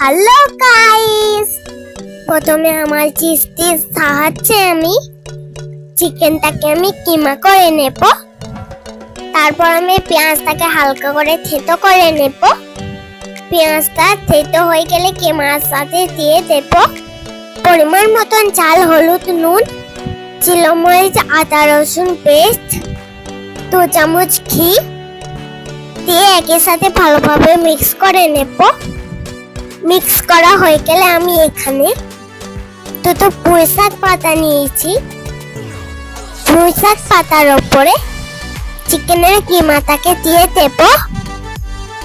Hello guys প্রথমে আমার চিস্তির সাহায্যে আমি চিকেনটাকে আমি কিমা করে নেব। তারপর আমি পেঁয়াজটাকে হালকা করে থেতো করে নেব। পেঁয়াজটা থেতো হয়ে গেলে কিমার সাথে দিয়ে দেব। পরিমাণ মতন চাল, হলুদ, নুন চিলমরিচ আদা, রসুন পেস্ট, দু চামচ ঘি দিয়ে একের সাথে ভালোভাবে মিক্স করে নেব। মিক্স করা হয়ে গেলে আমি এখানে দুটো পুঁই শাক পাতা নিয়েছি। পুঁই শাক পাতার ওপরে চিকেনের কিমাটাকে দিয়ে দেব।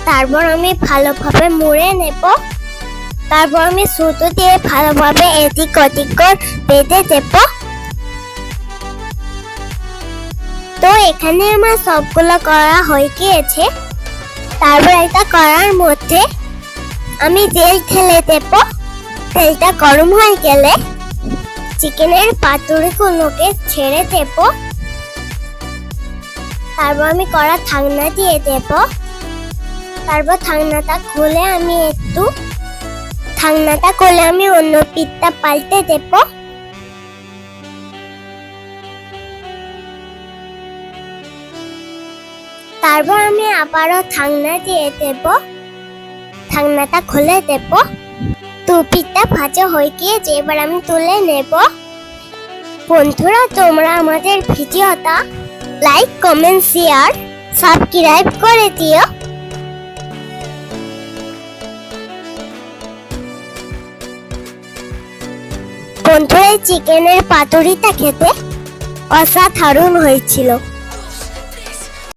তারপর আমি ভালোভাবে মুড়ে নেব। তারপর আমি সুতো দিয়ে ভালোভাবে এদিক ওদিক করে বেঁধে দেব। তো এখানে আমার সবগুলো করা হয়ে গিয়েছে। তারপর একটা করার মধ্যে আমি তেল ঢেলে দেব, তেলটা গরম হয়ে গেলে চিকেনের পাতুরিগুলোকে ছেড়ে দেব। তারপর আমি কড়া ঠান্না দিয়ে দেব। তারপর ঠান্নাটা খুলে আমি একটু ঠান্নাটা খুলে আমি অন্য পিঠটা পাল্টে দেব। তারপর আমি আবারও ঠান্না দিয়ে দেব। ঠান্নাটা খুলে দেব। টুপিটা ভাজা হয়ে গিয়েছে, এবার আমি তুলে নেব। বন্ধুরা, তোমরা আমাদের ভিডিওটা লাইক কমেন্ট শেয়ার সাবস্ক্রাইব করে দিও। বন্ধুরা চিকেনের পাতুরিটা খেতে অসাধারণ হয়েছিল।